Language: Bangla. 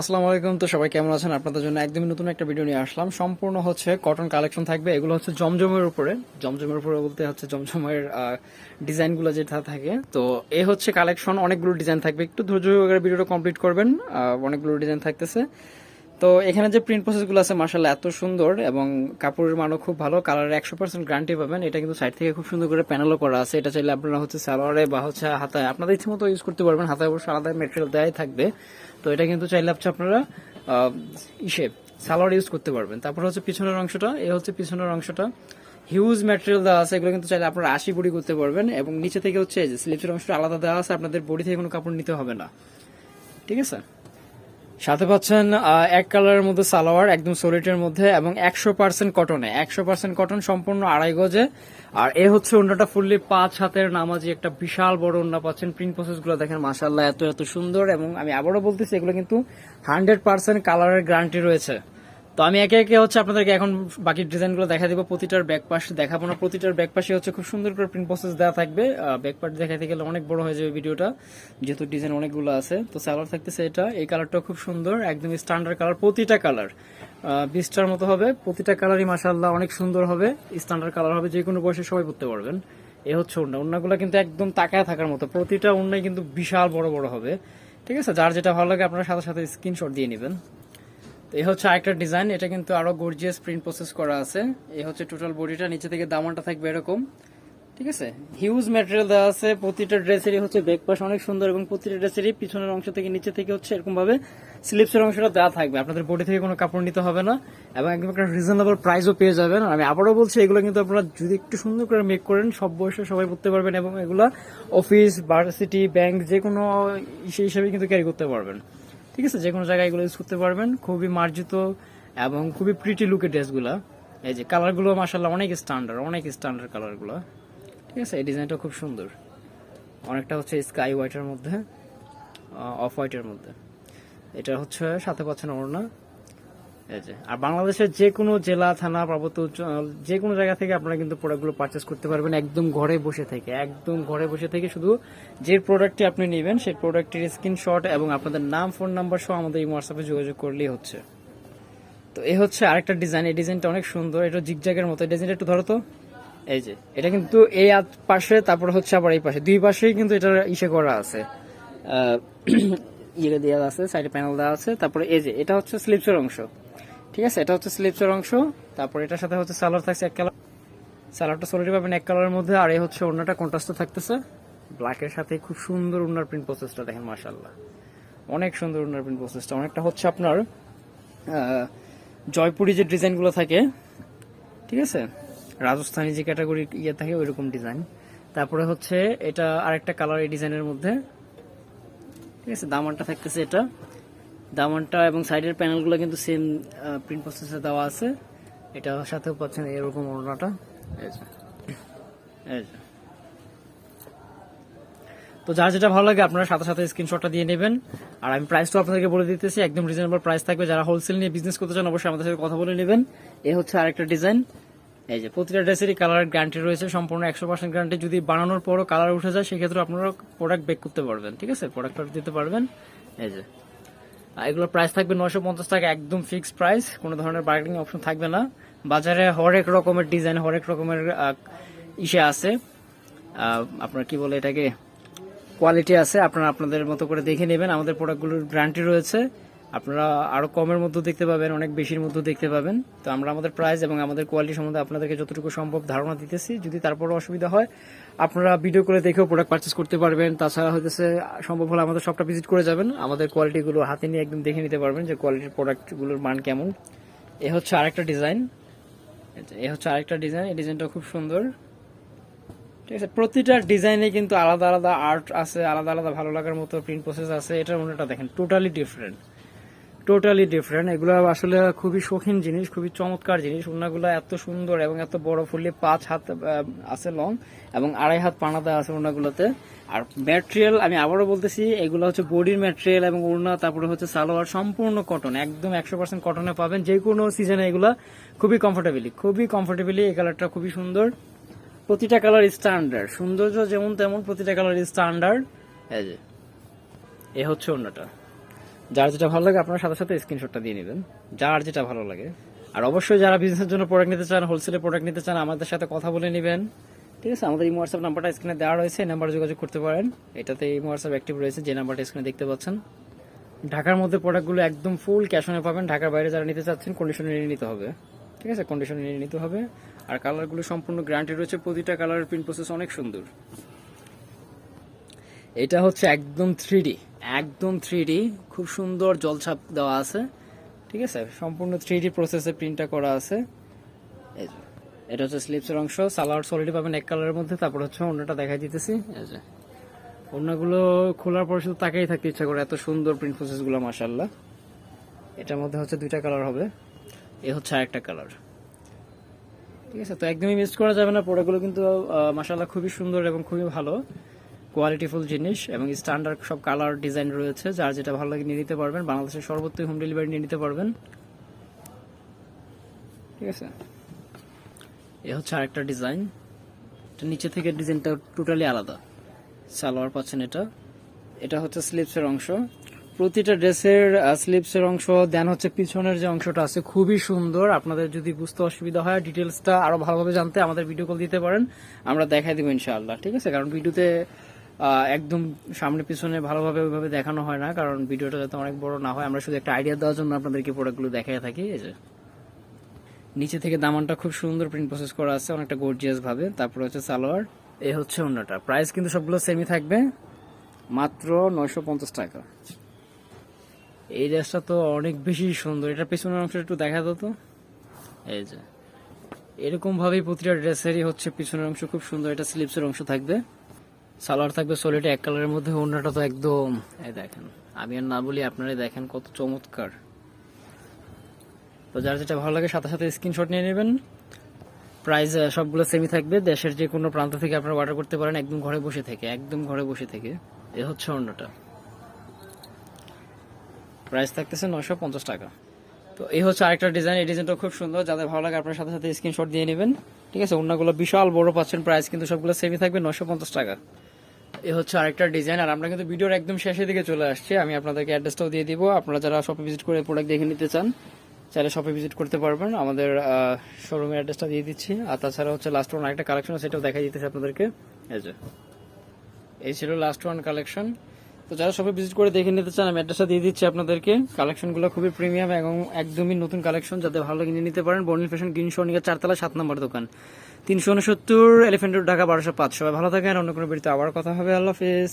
আসসালামু আলাইকুম। তো সবাই কেমন আছেন? আপনাদের জন্য নতুন একটা ভিডিও নিয়ে আসলাম। সম্পূর্ণ হচ্ছে কটন কালেকশন থাকবে। এগুলো হচ্ছে জমজমের উপরে। জমজমের উপরে বলতে হচ্ছে জমজমের যেটা থাকে। তো এ হচ্ছে কালেকশন অনেকগুলো ডিজাইন থাকবে। একটু ধৈর্য ভিডিওটা কমপ্লিট করবেন। অনেকগুলো ডিজাইন থাকতেছে। তো এখানে যে প্রিন্ট প্রসেসগুলো আছে মার্শাল্লাহ এত সুন্দর এবং কাপড়ের মানও খুব ভালো কালারের একশো পার্সেন্ট গ্যারান্টি পাবেন। এটা কিন্তু সাইড থেকে খুব সুন্দর করে প্যানেলও করা আছে। এটা চাইলে আপনারা হচ্ছে সালোয়ারে বা হচ্ছে হাতায়, আপনাদের ইচ্ছে মতো ইউজ করতে পারবেন। হাতায় অবশ্য আলাদা মেটেরিয়াল দেওয়াই থাকবে। তো এটা কিন্তু চাইলে হচ্ছে আপনারা ইসে, সালোয়ার ইউজ করতে পারবেন। তারপর হচ্ছে পিছনের অংশটা, এ হচ্ছে পিছনের অংশটা। হিউজ ম্যাটেরিয়াল দেওয়া আছে, এগুলো কিন্তু চাইলে আপনারা আশি বডি করতে পারবেন এবং নিচে থেকে হচ্ছে যে অংশটা আলাদা দেওয়া আছে, আপনাদের বডি থেকে কোনো কাপড় নিতে হবে না। ঠিক আছে? সাথে পাচ্ছেন এক কালারের মধ্যে সালোয়ার, একদম সলিটের মধ্যে, এবং একশো পার্সেন্ট কটনে একশো পার্সেন্ট কটন সম্পূর্ণ আড়াই গজে। আর এ হচ্ছে অন্যটা ফুললি পাঁচ হাতের নামাজি একটা বিশাল বড় অন্য পাচ্ছেন। প্রিন্ট প্রসেসগুলো দেখেন মাসাল্লাহ এত এত সুন্দর, এবং আমি আবারও বলতেছি, এগুলো কিন্তু হান্ড্রেড পার্সেন্ট কালারের গ্যারান্টি রয়েছে। তো আমি একে একে হচ্ছে আপনাদেরকে এখন বাকি ডিজাইনগুলো দেখা দিব। প্রতিটার ব্যাক পাশ দেখাবো না। প্রতিটার ব্যাক পাশে হচ্ছে খুব সুন্দর করে প্রিন্ট প্রসেস দেওয়া থাকবে। ব্যাক পার্ট দেখাতে গেলে অনেক বড় হয়ে যাবে ভিডিওটা, যেহেতু ডিজাইন অনেকগুলো আছে। তো সালোয়ার থাকতেছে এটা। এই কালারটাও খুব সুন্দর, একদম স্ট্যান্ডার্ড কালার প্রতিটা কালার বিশটার মতো হবে। প্রতিটা কালারই মাসাল্লাহ অনেক সুন্দর হবে। স্ট্যান্ডার্ড কালার হবে, যে কোনো বয়সে সবাই পড়তে পারবেন। এ হচ্ছে ওড়না। ওড়নাগুলো কিন্তু একদম তাকায় থাকার মতো। প্রতিটা ওড়নাই কিন্তু বিশাল বড় বড় হবে। ঠিক আছে? যার যেটা ভালো লাগে আপনারা সাথে সাথে স্ক্রিনশট দিয়ে নেবেন। তো এই হচ্ছে আরেকটা ডিজাইন এটা কিন্তু আরও গর্জিয়াস প্রিন্ট প্রসেস করা আছে। এই হচ্ছে টোটাল বডিটা নিচে থেকে দামানটা থাকবে এরকম। ঠিক আছে? হিউজ ম্যাটেরিয়াল দেওয়া আছে, প্রতিটা ড্রেসেরই হচ্ছে ব্যাক পাশ অনেক সুন্দর এবং প্রতিটা ড্রেসেরই পিছনের অংশ থেকে নিচে থেকে হচ্ছে এরকম ভাবে স্লিপসের অংশটা দেওয়া থাকবে। আপনাদের বডি থেকে কোনো কাপড় নিতে হবে না এবং একদম একটা রিজনেবল প্রাইসও পেয়ে যাবেন। আমি আবারও বলছি, এগুলো কিন্তু আপনারা যদি একটু সুন্দর করে মেক করেন, সব বয়সে সবাই পড়তে পারবেন এবং এগুলা অফিস ভার্সিটি ব্যাংক যে কোনো হিসেবে কিন্তু ক্যারি করতে পারবেন। ঠিক আছে? যে কোনো জায়গায় এগুলো ইউজ করতে পারবেন। খুবই মার্জিত এবং খুবই প্রিটি লুকে ড্রেসগুলো এই যে কালারগুলো মাসাল্লাহ অনেক স্ট্যান্ডার্ড অনেক স্ট্যান্ডার্ড কালারগুলো ঠিক আছে? এই ডিজাইনটা খুব সুন্দর। অনেকটা হচ্ছে স্কাই হোয়াইটের মধ্যে অফ হোয়াইটের মধ্যে। এটা হচ্ছে সাথে পাচ্ছেন ওড়না। আর বাংলাদেশের যে কোনো জেলা, থানা, পার্বত্য যে কোনো জায়গা থেকে আপনারা কিন্তু প্রোডাক্টগুলো পারচেস করতে পারবেন একদম ঘরে বসে থেকে, একদম ঘরে বসে থেকে শুধু যে প্রোডাক্টটি আপনি নেবেন সেই প্রোডাক্টের স্ক্রিনশট এবং আপনাদের নাম ফোন নাম্বার সহ আমাদের এই হোয়াটসঅ্যাপে যোগাযোগ করলেই হচ্ছে। তো এ হচ্ছে আরেকটা ডিজাইন এই ডিজাইনটা অনেক সুন্দর, এটা জিগজ্যাগের মতো ডিজাইনটা একটু ধরো তো। এই যে, এটা কিন্তু এই পাশে, তারপর হচ্ছে আবার এই পাশে, দুই পাশেই কিন্তু এটা ইসে করা আছে। ইয়ে দেওয়া আছে সাইডে প্যানেল দেওয়া আছে, তারপরে এই যে, এটা হচ্ছে স্লিপসের অংশ। ঠিক আছে, এটা হচ্ছে স্লিপসের অংশ, তারপর এটার সাথে হচ্ছে সালোয়ার থাকছে এক কালার সালোয়ারটা সলিড পাবেন এক কালারের মধ্যে, আর এই হচ্ছে ওড়নাটা কন্ট্রাস্ট থাকতেছে। ব্ল্যাকের সাথে খুব সুন্দর ওড়নার প্রিন্ট প্রসেসটা দেখেন মাশাল্লাহ অনেক সুন্দর ওড়নার প্রিন্ট প্রসেসটা অনেকটা হচ্ছে আপনার জয়পুরি যে ডিজাইনগুলো থাকে, ঠিক আছে? রাজস্থানি যে ক্যাটাগরি ইয়ে থাকে, ওইরকম ডিজাইন। তারপরে হচ্ছে এটা আরেকটা কালার এই ডিজাইনের মধ্যে। ঠিক আছে, দামানটা থাকতেছে এটা। দামানটা এবং সাইডের প্যানেলগুলো কিন্তু সেম প্রিন্ট প্রসেসে দেওয়া আছে। এটা সাথেও পাচ্ছেন এরকম ওড়নাটা। তো যার যেটা ভালো লাগে আপনারা সাথে সাথে স্ক্রিনশটটা দিয়ে নেবেন। আর আমি প্রাইসটা আপনাদেরকে বলে দিতেছি একদম রিজনেবল প্রাইস থাকবে। যারা হোলসেল নিয়ে বিজনেস করতে চান অবশ্যই আমাদের সাথে কথা বলে নেবেন। এ হচ্ছে আরেকটা ডিজাইন এই যে প্রতিটা ড্রেসেরই কালার গ্যারান্টি রয়েছে। সম্পূর্ণ একশো পার্সেন্ট গ্যারান্টি যদি বানানোর পরও কালার উঠে যায় সেক্ষেত্রে আপনারা প্রোডাক্ট বেক করতে পারবেন ঠিক আছে? প্রোডাক্ট দিতে পারবেন। এই যে। এগুলোর প্রাইস থাকবে নশো পঞ্চাশ টাকা, একদম ফিক্সড প্রাইস কোনো ধরনের বার্গেনিং অপশন থাকবে না। বাজারে হরেক রকমের ডিজাইন হরেক রকমের ইসে আছে। আপনার কি বলে এটাকে? কোয়ালিটি আছে। আপনারা আপনাদের মতো করে দেখে নেবেন। আমাদের প্রোডাক্টগুলোর গ্যারান্টি রয়েছে। আপনারা আরও কমের মধ্যে দেখতে পাবেন, অনেক বেশির মধ্যে দেখতে পাবেন। তো আমরা আমাদের প্রাইস এবং আমাদের কোয়ালিটি সম্বন্ধে আপনাদেরকে যতটুকু সম্ভব ধারণা দিতেছি। যদি তারপরে অসুবিধা হয়, আপনারা ভিডিও করে দেখেও প্রোডাক্ট পারচেস করতে পারবেন। তাছাড়া হইতেছে, সম্ভব হলে আমাদের সবটা ভিজিট করে যাবেন। আমাদের কোয়ালিটিগুলো হাতে নিয়ে একদম দেখে নিতে পারবেন যে কোয়ালিটির প্রোডাক্টগুলোর মান কেমন। এ হচ্ছে আরেকটা ডিজাইন এ হচ্ছে আরেকটা ডিজাইন এই ডিজাইনটা খুব সুন্দর। ঠিক আছে, প্রতিটা ডিজাইনে কিন্তু আলাদা আলাদা আর্ট আছে, আলাদা আলাদা ভালো লাগার মতো প্রিন্ট প্রসেস আছে। এটার মনেটা দেখেন টোটালি ডিফারেন্ট টোটালি ডিফারেন্ট এগুলো আসলে খুবই শৌখিন জিনিস, খুবই চমৎকার জিনিস। ওনাগুলো এত সুন্দর এবং এত বড় ফুললি পাঁচ হাত আছে লং এবং আড়াই হাত পানাতে আছে ওনাগুলোতে আর ম্যাটেরিয়াল আমি আবারও বলতেছি, এগুলো হচ্ছে বডির ম্যাটেরিয়াল এবং ওড়না, তারপরে হচ্ছে সালোয়ার, সম্পূর্ণ কটন একদম একশো পার্সেন্ট কটনে পাবেন। যে কোনো সিজনে এগুলো খুবই কমফোর্টেবলি খুবই কমফোর্টেবলি এই কালারটা খুবই সুন্দর। প্রতিটা কালার স্ট্যান্ডার্ড সৌন্দর্য যেমন তেমন প্রতিটা কালার স্ট্যান্ডার্ড এই যে, এ হচ্ছে অন্যটা যার যেটা ভালো লাগে আপনার সাথে সাথে স্ক্রিনশটটা দিয়ে নেবেন। যার যেটা ভালো লাগে। আর অবশ্যই যারা বিজনেসের জন্য প্রোডাক্ট নিতে চান হোলসেলে প্রোডাক্ট নিতে চান, আমাদের সাথে কথা বলে নেবেন। ঠিক আছে? আমাদের এই হোয়াটসঅ্যাপ নাম্বারটা স্ক্রিনে দেওয়া রয়েছে, এই নাম্বারে যোগাযোগ করতে পারেন। এটাতে এই হোয়াটসঅ্যাপ অ্যাক্টিভ রয়েছে, যে নাম্বারটা স্ক্রিনে দেখতে পাচ্ছেন। ঢাকার মধ্যে প্রোডাক্টগুলো একদম ফুল ক্যাশ অনে পাবেন। ঢাকার বাইরে যারা নিতে চাচ্ছেন কন্ডিশনে নিয়ে নিতে হবে। ঠিক আছে? কন্ডিশনে নিয়ে নিতে হবে। আর কালারগুলো সম্পূর্ণ গ্যারান্টি রয়েছে। প্রতিটা কালারের প্রিন্ট প্রসেস অনেক সুন্দর। এটা হচ্ছে একদম থ্রি একদম থ্রি খুব সুন্দর জলছাপ দেওয়া আছে, ঠিক আছে? সম্পূর্ণ থ্রি ডি প্রসেসে প্রিন্টটা করা আছে। এটা হচ্ছে স্লিপসের অংশ সালোয়ার সলিডি পাবেন এক কালারের মধ্যে, তারপর হচ্ছে অন্যটা দেখাই দিতেছি অন্যগুলো খোলার পর শুধু তাকেই থাকতে ইচ্ছা করে, এত সুন্দর প্রিন্ট প্রসেসগুলো মাসাল্লাহ এটার মধ্যে হচ্ছে দুইটা কালার হবে, এ হচ্ছে আরেকটা কালার ঠিক আছে? তো একদমই মিস করা যাবে না প্রোডাক্টগুলো কিন্তু মাসাল্লাহ খুবই সুন্দর এবং খুবই ভালো। কোয়ালিটিফুল জিনিস এবং স্ট্যান্ডার্ড সব কালার ডিজাইন রয়েছে, যার যেটা ভালো লাগে নিয়ে নিতে পারবেন। বাংলাদেশের সর্বোচ্চ হোম ডেলিভারি নিয়ে নিতে পারবেন। ঠিক আছে? এ হচ্ছে আরেকটা ডিজাইন এটা নিচে থেকে ডিজাইনটা টোটালি আলাদা। সালোয়ার পাচ্ছেন এটা। এটা হচ্ছে স্লিপসের অংশ। প্রতিটা ড্রেসের স্লিপসের অংশ দেন হচ্ছে পিছনের যে অংশটা আছে, খুবই সুন্দর। আপনাদের যদি বুঝতে অসুবিধা হয় ডিটেলসটা আরও ভালোভাবে জানতে আমাদের ভিডিও কল দিতে পারেন। আমরা দেখাই দিব ইনশাআল্লাহ। ঠিক আছে? কারণ ভিডিওতে একদম সামনে পিছনে ভালোভাবে ওইভাবে দেখানো হয় না, কারণ ভিডিওটা যাতে অনেক বড় না হয়। আমরা শুধু একটা আইডিয়া দেওয়ার জন্য আপনাদেরকে প্রোডাক্টগুলো দেখাই থাকি, এই যে। নিচে থেকে দামানটা খুব সুন্দর প্রিন্ট প্রসেস করা আছে, অনেকটা গর্জিয়াস ভাবে। তারপর হচ্ছে সালোয়ার এই হচ্ছে অন্যটা প্রাইস কিন্তু সবগুলো সেমই থাকবে, মাত্র নয়শো পঞ্চাশ টাকা। এই ড্রেসটা তো অনেক বেশি সুন্দর। এটা পেছনের অংশটা একটু দেখা তো। এই যে। এরকম ভাবেই প্রতিটা ড্রেসেরই হচ্ছে পিছনের অংশ খুব সুন্দর। এটা স্লিপসের অংশ থাকবে। সালোয়ার থাকবে সোলিটা এক কালারের মধ্যে অন্যটা তো একদম। এই দেখেন, আমি আর না বলি আপনারাই দেখেন কত চমৎকার। তো যার যেটা ভালো লাগে, সাথে সাথে স্ক্রিনশট নিয়ে নেবেন। প্রাইস সবগুলো সেমই থাকবে। দেশের যে কোনো প্রান্ত থেকে আপনারা অর্ডার করতে পারেন একদম ঘরে বসে থেকে, একদম ঘরে বসে থেকে। এ হচ্ছে অন্যটা প্রাইস থাকতেছে নশো পঞ্চাশ টাকা। তো এই হচ্ছে আরেকটা ডিজাইন এই ডিজাইনটা খুব সুন্দর। যাদের ভালো লাগে, আপনার সাথে সাথে স্ক্রিনশট দিয়ে নেবেন। ঠিক আছে অন্যগুলো বিশাল বড় পাচ্ছেন প্রাইস কিন্তু সবগুলো সেমই থাকবে নশো পঞ্চাশ টাকা। এ হচ্ছে আরেকটা ডিজাইন আর আমরা কিন্তু ভিডিওর একদম শেষের দিকে চলে আসছি। আমি আপনাদেরকে অ্যাড্রেসটাও দিয়ে দিব। আপনারা যারা শপে ভিজিট করে প্রোডাক্ট দেখে নিতে চান, চাইলে শপে ভিজিট করতে পারবেন। আমাদের শোরুমের অ্যাড্রেসটা দিয়ে দিচ্ছি। আর তাছাড়া হচ্ছে লাস্ট ওয়ান আরেকটা কালেকশন সেটাও দেখা দিতেছে আপনাদেরকে। এই ছিল লাস্ট ওয়ান কালেকশন তো যারা সবাই ভিজিট করে দেখে নিতে চান, আমি অ্যাড্রেসটা দিয়ে দিচ্ছি আপনাদেরকে। কালেকশনগুলো খুবই প্রিমিয়াম এবং একদমই নতুন কালেকশন যাতে ভালো কিনে নিতে পারেন। বর্নিল ফ্যাশন গ্রিন সোনিকা চারতলা সাত নম্বর দোকান। তিনশো উনসত্তর এলিফেন্ট ঢাকা বারোশো পাঁচ। সবাই ভালো থাকেন। অন্য কোনো বিড়িতে আবার কথা হবে। আল্লাহ হাফিজ।